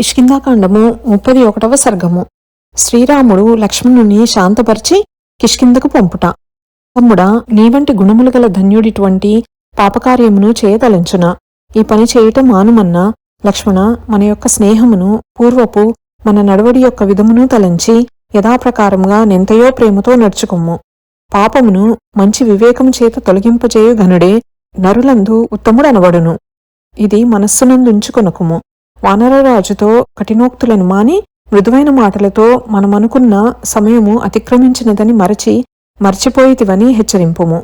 కిష్కిందాకాండము ముప్పది ఒకటవ సర్గము. శ్రీరాముడు లక్ష్మణుని శాంతపరిచి కిష్కిందకు పంపుట. తమ్ముడా నీవంటి గుణములు గల ధన్యుడిటువంటి పాపకార్యమును చేయదలంచున. ఈ పని చేయటం మానుమన్నా లక్ష్మణ మన యొక్క స్నేహమును పూర్వపు మన నడవడి యొక్క విధమును తలంచి యథాప్రకారముగా నెంతయో ప్రేమతో నడుచుకుము పాపమును మంచి వివేకము చేత తొలగింపచేయు ఘనుడే నరులందు ఉత్తముడనబడును. ఇది మనస్సునందుంచుకొనకుము వానరరాజుతో కఠినోక్తులను మాని మృదువైన మాటలతో మనమనుకున్న సమయము అతిక్రమించినదని మరచి మర్చిపోయితివని హెచ్చరింపుము.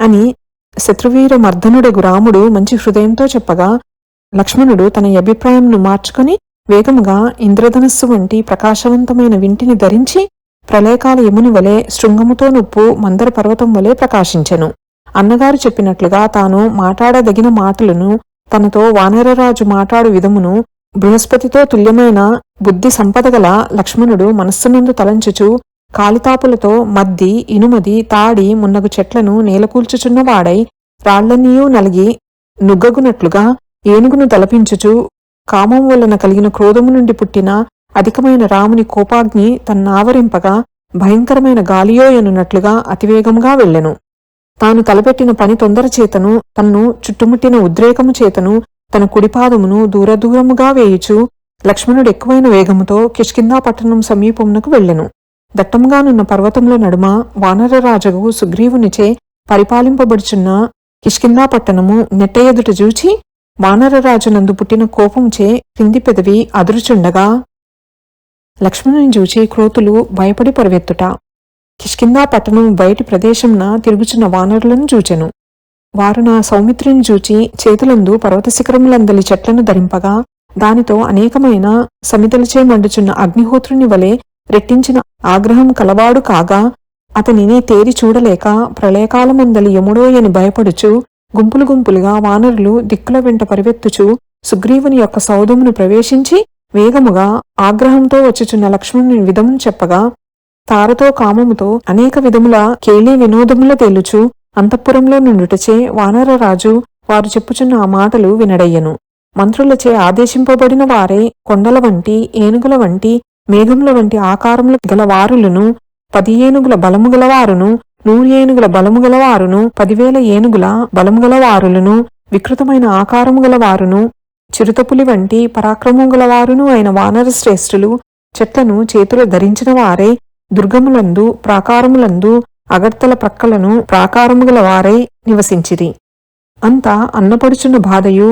అని శత్రువీర మర్దనుడగు రాముడు మంచి హృదయంతో చెప్పగా లక్ష్మణుడు తన అభిప్రాయంను మార్చుకొని వేగముగా ఇంద్రధనస్సు వంటి ప్రకాశవంతమైన వింటిని ధరించి ప్రళయకాల యముని వలె శృంగముతో నొప్పు మందర పర్వతం వలె ప్రకాశించెను. అన్నగారు చెప్పినట్లుగా తాను మాట్లాడదగిన మాటలను తనతో వానరరాజు మాట్లాడు విధమును బృహస్పతితో తుల్యమైన బుద్ధి సంపద గల లక్ష్మణుడు మనస్సునందు తలంచుచు కాలితాపులతో మద్ది ఇనుమది తాడి మున్నగు చెట్లను నేలకూల్చుచున్నవాడై రాళ్ళన్నీయూ నలిగి నుగ్గగునట్లుగా ఏనుగును తలపించుచు కామం వలన కలిగిన క్రోధము నుండి పుట్టిన అధికమైన రాముని కోపాగ్ని తన్నావరింపగా భయంకరమైన గాలియో ఎనున్నట్లుగా అతివేగంగా వెళ్ళెను. తాను తలపెట్టిన పని తొందర చేతను తన్ను చుట్టుముట్టిన ఉద్రేకము చేతను తన కుడిపాదమును దూరదూరముగా వేయుచు లక్ష్మణుడు ఎక్కువైన వేగముతో కిష్కిందా పట్టణం సమీపమునకు వెళ్ళెను. దట్టంగానున్న పర్వతముల నడుమ వానరరాజగు సుగ్రీవునిచే పరిపాలింపబడుచున్న కిష్కిందా పట్టణము నెట్ట ఎదుట చూచి వానరరాజునందు పుట్టిన కోపంచే క్రింది పెదవి అదురుచుండగా లక్ష్మణుని చూచి క్రోతులు భయపడి పరువెత్తుట. కిష్కిందా పట్టణం బయటి ప్రదేశంన తిరుగుచున్న వానరులను చూచెను. వారు నా సౌమిత్రిని చూచి చేతులందు పర్వత శిఖరములందలి చెట్లను ధరింపగా దానితో అనేకమైన సమితలచే మండుచున్న అగ్నిహోత్రుని వలె రెట్టించిన ఆగ్రహం కలవాడు కాగా అతనిని తేరి చూడలేక ప్రళయకాలమందలి యముడోయని భయపడుచు గుంపులు గుంపులుగా వానరులు దిక్కుల వెంట పరివెత్తుచు సుగ్రీవుని యొక్క సౌధమును ప్రవేశించి వేగముగా ఆగ్రహంతో వచ్చుచున్న లక్ష్మణుని విధమును చెప్పగా తారతో కామముతో అనేక విధముల కేలీ వినోదముల తేలుచు అంతఃపురంలో నుండుటచే వానరరాజు వారు చెప్పుచున్న ఆ మాటలు వినడయ్యను. మంత్రులచే ఆదేశింపబడిన వారే కొండల వంటి ఏనుగుల వంటి మేఘముల వంటి ఆకారముల గల వారులను పది ఏనుగుల బలము గలవారును నూరు ఏనుగుల బలము గలవారును పదివేల ఏనుగుల బలము గలవారులను వికృతమైన ఆకారము గలవారును చిరుతపులి వంటి పరాక్రమం గలవారును అయిన వానర శ్రేష్ఠులు చెట్లను చేతులు ధరించిన వారే దుర్గములందు ప్రాకారములందు అగర్తల ప్రక్కలను ప్రాకారముగల వారై నివసించిరి. అంతా అన్నపడుచున్న బాధయు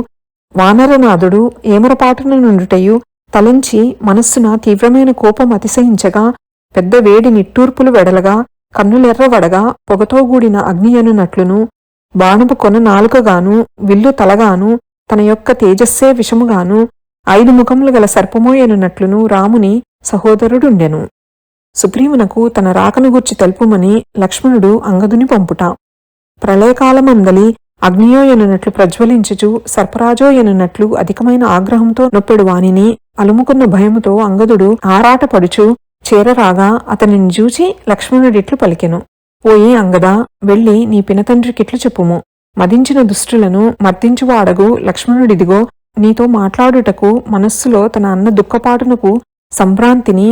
వానరనాథుడు ఏమరపాటున నుండుటయు తలంచి మనస్సున తీవ్రమైన కోపం అతిశయించగా పెద్ద వేడి నిట్టూర్పులు వెడలగా కన్నులెర్రవడగా పొగతో కూడిన అగ్నియనునట్లును బాణపు కొన నాలుకగాను విల్లు తలగాను తన యొక్క తేజస్సే విషముగాను ఐదు ముఖములు గల సర్పమోయనున్నట్లును రాముని సహోదరుడుండెను. సుగ్రీవునకు తన రాకను గూర్చి తెలుపుమని లక్ష్మణుడు అంగదుని పంపుట. ప్రళయకాలమందలి అగ్నియోయనున్నట్లు ప్రజ్వలించుచు సర్పరాజోయనున్నట్లు అధికమైన ఆగ్రహంతో నొప్పెడు వానిని అలుముకున్న భయముతో అంగదుడు ఆరాటపడుచు చేరరాగా అతనిని చూచి లక్ష్మణుడిట్లు పలికెను. పోయి అంగదా వెళ్ళి నీ పినతండ్రికిట్లు చెప్పుము. మదించిన దుష్టులను మర్దించువాడగు లక్ష్మణుడిదిగో నీతో మాట్లాడుటకు మనస్సులో తన అన్న దుఃఖపాటునకు సంభ్రాంతిని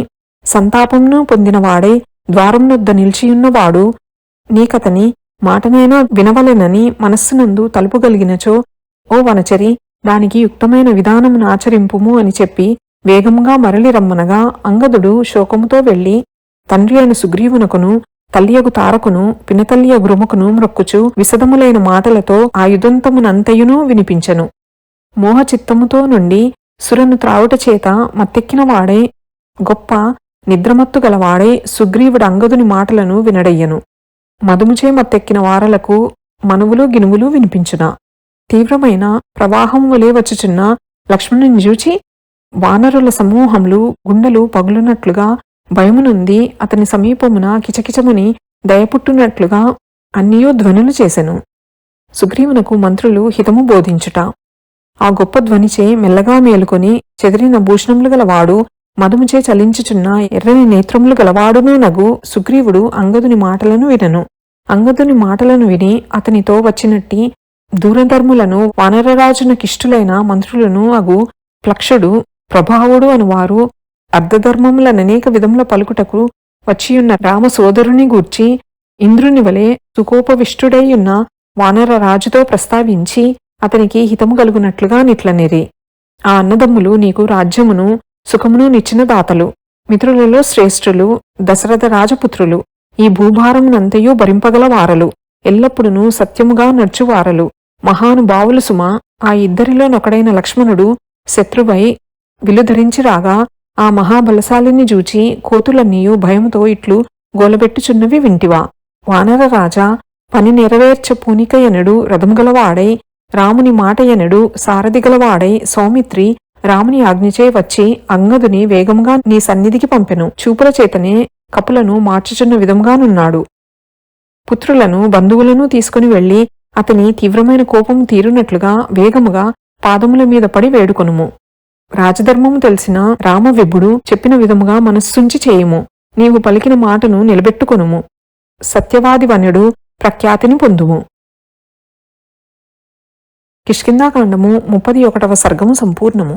సంతాపంను పొందినవాడై ద్వారంనొద్ద నిలిచియున్నవాడు నీకతని మాటనైనా వినవలెనని మనస్సునందు తలుపుగలిగినచో ఓ వనచరి దానికి యుక్తమైన విధానమును ఆచరింపుము అని చెప్పి వేగంగా మరలి రమ్మనగా అంగదుడు శోకముతో వెళ్ళి తండ్రి అయిన సుగ్రీవునకును తల్లియగు తారకును పినతల్లియ గురుముకును మ్రొక్కుచు విశదములైన మాటలతో ఆ యుదంతమునంతయునూ వినిపించెను. మోహచిత్తముతో నుండి సురను త్రావుట చేత మత్తెక్కిన వాడే గొప్ప నిద్రమత్తు గలవాడే సుగ్రీవుడు అంగదుని మాటలను వినడయ్యను. మదుముచే మత్తెక్కిన వారలకు మనువులు గినువులు వినిపించున. తీవ్రమైన ప్రవాహం వలె వచ్చుచున్న లక్ష్మణుని చూచి వానరుల సమూహములు గుండెలు పగులునట్లుగా భయమునుంది అతని సమీపమున కిచకిచమని దయపుట్టునట్లుగా అన్నియో ధ్వనులు చేసెను. సుగ్రీవునకు మంత్రులు హితము బోధించుట. ఆ గొప్ప ధ్వనిచే మెల్లగా మేలుకొని చెదిరిన భూషణములు గలవాడు మదముచే చలించుచున్న ఎర్రని నేత్రములు గలవాడును నగు సుగ్రీవుడు అంగదుని మాటలను వినను. అంగదుని మాటలను విని అతనితో వచ్చినట్టి దూరధర్ములను వానరరాజునకిష్టులైన మంత్రులను అగు ప్లక్షుడు ప్రభావుడు అని వారు అర్ధధర్మములననేక విధముల పలుకుటకు వచ్చియున్న రామ సోదరుని గూర్చి ఇంద్రుని వలె సుకోపవిష్టుడైయున్న వానర రాజుతో ప్రస్తావించి అతనికి హితము కలుగునట్లుగా నిట్లనిరి. ఆ అన్నదమ్ములు నీకు రాజ్యమును సుఖమును నిచ్చిన దాతలు మిత్రులలో శ్రేష్ఠులు దశరథ రాజపుత్రులు ఈ భూభారమునంతయు భరింపగల వారలు ఎల్లప్పుడూ సత్యముగా నడుచువారలు. మహానుభావులు సుమ ఆ ఇద్దరిలోనొకడైన లక్ష్మణుడు శత్రువై విలుధరించి రాగా ఆ మహాబలశాలిని జూచి కోతులన్నీయు భయముతో ఇట్లు గోలబెట్టుచున్నవి వింటివా. వానర రాజా పని నెరవేర్చ పూనికయనడు రథముగలవాడై రాముని మాటయనడు సారథిగలవాడై సౌమిత్రి రాముని ఆజ్ఞచే వచ్చి అంగదుని వేగంగా నీ సన్నిధికి పంపెను. చూపుల చేతనే కపులను మార్చుచున్న విధంగానున్నాడు పుత్రులను బంధువులను తీసుకుని వెళ్ళి అతని తీవ్రమైన కోపము తీరునట్లుగా వేగముగా పాదముల మీద పడి వేడుకొనుము. రాజధర్మము తెలిసిన రామవిభుడు చెప్పిన విధముగా మనస్సుంచి చేయుము. నీవు పలికిన మాటను నిలబెట్టుకొనుము. సత్యవాది వన్యుడు ప్రఖ్యాతిని పొందుము. కిష్కిందాకాండము ముప్పది ఒకటవ సర్గము సంపూర్ణము.